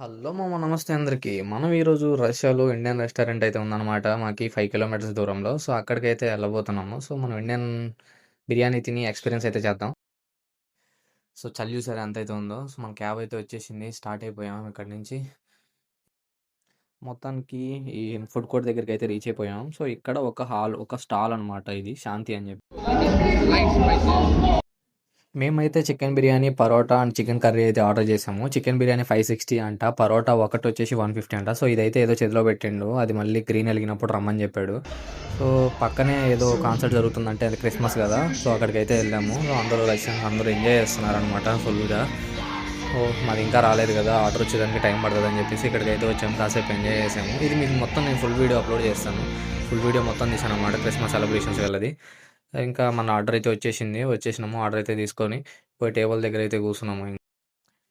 Hello మామ నమస్తే అందరికీ. మనం ఈరోజు రష్యాలో ఇండియన్ రెస్టారెంట్ అయితే ఉందన్నమాట మాకి ఫైవ్ కిలోమీటర్స్ దూరంలో. సో, అక్కడికైతే వెళ్ళబోతున్నాము సో, మనం ఇండియన్ బిర్యానీ తిని ఎక్స్‌పీరియన్స్ అయితే చేద్దాం. సో, చలి చూసారా అయితే ఉందో. సో, మన క్యాబ్ అయితే వచ్చేసింది. స్టార్ట్ అయిపోయాం ఇక్కడి నుంచి. మొత్తానికి ఈ ఫుడ్ కోర్ట్ దగ్గరికి అయితే రీచ్ అయిపోయాం. సో, ఇక్కడ ఒక హాల్ ఒక స్టాల్ అనమాట ఇది శాంతి అని చెప్పి. మేమైతే chicken biryani, parotta and chicken curry అయితే ఆర్డర్ చేసాము. చికెన్ బిర్యానీ 560 అంట. పరోటా ఒకటి వచ్చి వన్ ఫిఫ్టీ అంట. సో, ఇదైతే ఏదో చేతిలో పెట్టిండు. అది మళ్ళీ గ్రీన్ వెలిగినప్పుడు రమ్మని చెప్పాడు. సో, పక్కనే ఏదో కాన్సర్ట్ జరుగుతుందంటే అది క్రిస్మస్ కదా! సో, అక్కడికైతే వెళ్ళాము. సో, అందరూ రష్యన్ అందరూ ఎంజాయ్ చేస్తున్నారు అనమాట ఫుల్‌గా. సో, మాది ఇంకా రాలేదు కదా! ఆర్డర్ వచ్చేదానికి టైం పడుతుందని చెప్పేసి ఇక్కడికైతే వచ్చాము. కాసేపు ఎంజాయ్ చేసాము. ఇది మీకు మొత్తం నేను ఫుల్ వీడియో అప్లోడ్ చేస్తాను. ఫుల్ వీడియో మొత్తం తీశాననమాట క్రిస్మస్ సెలబ్రేషన్స్ వెళ్ళది ఇంకా మన ఆర్డర్ అయితే వచ్చేసింది. వచ్చేసినాము. ఆర్డర్ అయితే తీసుకొని పోయి టేబుల్ దగ్గర అయితే కూర్చున్నాము.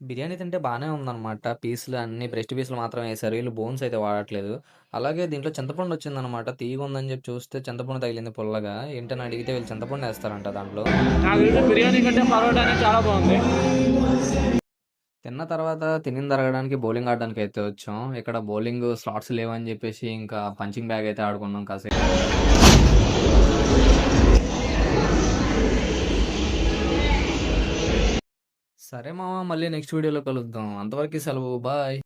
బిర్యానీ తింటే బానే ఉందనమాట. పీసులు అన్నీ బ్రెస్ట్ పీసులు మాత్రమే ఏశారు. వీళ్ళు బోన్స్ అయితే వాడట్లేదు. అలాగే దీంట్లో చింతపండు వచ్చిందనమాట. తియ్యగుందని చెప్పి చూస్తే చింతపండు తగిలింది పుల్లగా. ఏంటని అడిగితే వీళ్ళు చింతపండు ఏస్తారంట దాంట్లో. బిర్యానీ కంటే పరోటానే చాలా బాగుంది తిన్న తర్వాత తినింది అరగడానికి బౌలింగ్ ఆడడానికి అయితే వచ్చాం. ఇక్కడ బౌలింగ్ స్లాట్స్ లేవని చెప్పేసి ఇంకా పంచింగ్ బ్యాగ్ అయితే ఆడుకున్నాం కాసేపు. సరే మామ మళ్ళీ నెక్స్ట్ వీడియోలో కలుద్దాం. అంతవరకు సెలవు. బాయ్.